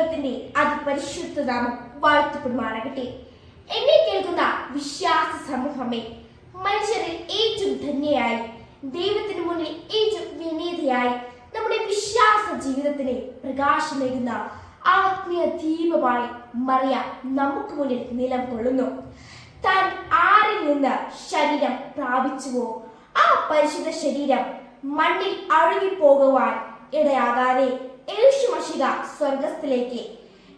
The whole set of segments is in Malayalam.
ദൈവത്തിന്റെ അതിപരിശുദ്ധ നാമം വാഴ്ത്തപ്പെടുമാറാകട്ടെ എന്നെ കേൾക്കുന്ന വിശ്വാസ സമൂഹമേ മനുഷ്യരിൽ ഏറ്റവും ധന്യയായി ദൈവത്തിന് മുന്നിൽ ഏറ്റവും വിനീതയായി നമ്മുടെ വിശ്വാസ ജീവിതത്തിന് പ്രകാശമേകുന്ന ആത്മീയ ദീപമായി മറിയ നമുക്ക് മുന്നിൽ നിലകൊള്ളുന്നു. താൻ ആരിൽ നിന്ന് ശരീരം പ്രാപിച്ചുവോ ആ പരിശുദ്ധ ശരീരം മണ്ണിൽ അഴുകിപ്പോകുവാൻ ഇടയാകാതെ യേശു മഷിക സ്വർഗത്തിലേക്ക്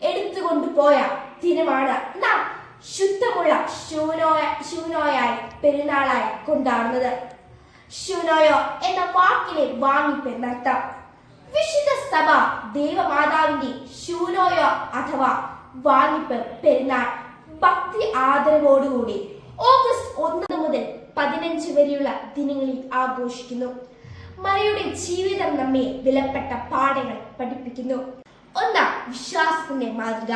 എടുത്തുകൊണ്ടുപോയ ദിനമാണ് നാം ശുദ്ധമുള്ള ശൂനോയ ശൂനോയായി പെരുന്നാളായി കൊണ്ടാടുന്നത്. ശൂനോയോ എന്ന വാക്കിലെ വാങ്ങിപ്പെന്നർത്ഥം വിശുദ്ധ സഭ ദേവമാതാവിന്റെ ശൂനോയോ അഥവാ വാങ്ങിപ്പ് പെരുന്നാൾ ഭക്തി ആദരവോടുകൂടി ഓഗസ്റ്റ് ഒന്ന് മുതൽ പതിനഞ്ച് വരെയുള്ള ദിനങ്ങളിൽ ആഘോഷിക്കുന്നു. മറിയുടെ ജീവിതം നമ്മെ വിലപ്പെട്ട പാഠങ്ങൾ പഠിപ്പിക്കുന്നു. ഒന്നാം വിശ്വാസത്തിന്റെ മാതൃക.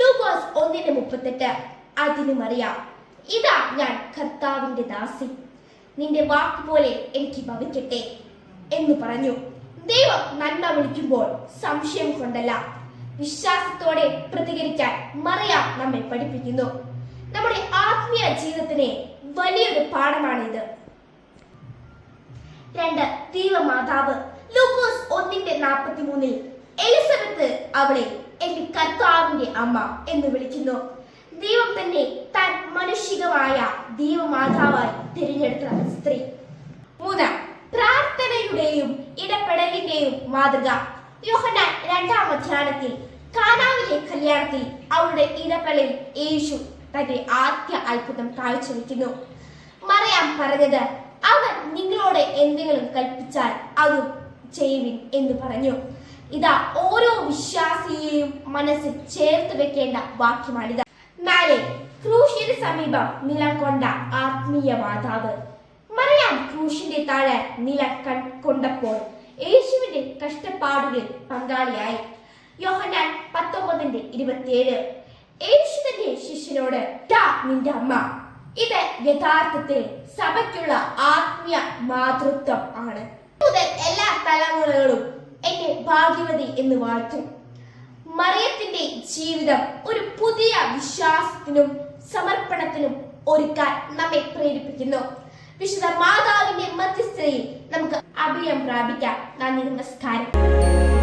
ലൂക്കോസ് ഒന്നിന്റെ മുപ്പത്തെട്ട്. അതിന് മറിയാം ഇതാ ഞാൻ കർത്താവിന്റെ ദാസി. നിന്റെ വാക്ക് പോലെ എനിക്ക് ഭവിക്കട്ടെ എന്ന് പറഞ്ഞു. ദൈവം നന്മ വിളിക്കുമ്പോൾ സംശയം കൊണ്ടല്ല. വിശ്വാസത്തോടെ പ്രതികരിക്കാൻ മറിയാം നമ്മെ പഠിപ്പിക്കുന്നു. നമ്മുടെ ആത്മീയ ജീവിതത്തിന് വലിയൊരു പാഠമാണിത്. രണ്ട് ദൈവമാതാവ് ലൂക്കോസ് ഒന്നിന്റെ നാൽപ്പത്തി മൂന്നിൽ എലിസബത്ത് അവളെ എന്റെ കർത്താവിന്റെ അമ്മ എന്ന് വിളിക്കുന്നു. ദൈവം തന്നെ താൻ മനുഷികമായ ദൈവമാതാവായി തിരഞ്ഞെടുത്ത സ്ത്രീ. മൂന്ന് പ്രാർത്ഥനയുടെയും ഇടപെടലിന്റെയും മാതൃക. യോഹന്നാൻ രണ്ടാം അധ്യായത്തിൽ കാനാവിലെ കല്യാണത്തിൽ അവളുടെ ഇടപെടലിൽ യേശു തന്റെ ആദ്യ അത്ഭുതം കാഴ്ചവെക്കുന്നു. മറിയാം പറഞ്ഞത് അവൻ നിങ്ങളോട് എന്തെങ്കിലും കൽപ്പിച്ചാൽ അത് ചെയ്യുവിൻ എന്ന് പറഞ്ഞു. ഇതാ ഓരോ വിശ്വാസിയെയും മനസ്സിൽ ചേർത്ത് വെക്കേണ്ട വാക്യമാണിത്. നാല് ക്രൂശിന് സമീപം നിലകൊണ്ട ആത്മീയ മാതാവ്. മറിയാം ക്രൂശിന്റെ താഴെ നില കൊണ്ടപ്പോൾ യേശുവിന്റെ കഷ്ടപ്പാടുകളിൽ പങ്കാളിയായി. യോഹനാൻ പത്തൊമ്പതിന്റെ ഇരുപത്തിയേഴ്. യേശുവിന്റെ ശിഷ്യനോട് "ദാ നിന്റെ അമ്മ. ഇത് യഥാർത്ഥത്തിൽ സഭയ്ക്കുള്ള ആത്മീയ മാതൃത്വം ആണ്. മുതൽ എല്ലാ തലമുറകളും എന്നെ ഭാഗ്യവതി എന്ന് വാഴ്ത്തും. മറിയത്തിന്റെ ജീവിതം ഒരു പുതിയ വിശ്വാസത്തിനും സമർപ്പണത്തിനും ഒരുക്കാൻ നമ്മെ പ്രേരിപ്പിക്കുന്നു. വിശുദ്ധ മാതാവിന്റെ മധ്യസ്ഥതയിൽ നമുക്ക് അഭയം പ്രാപിക്കാം. നന്ദി നമസ്കാരം.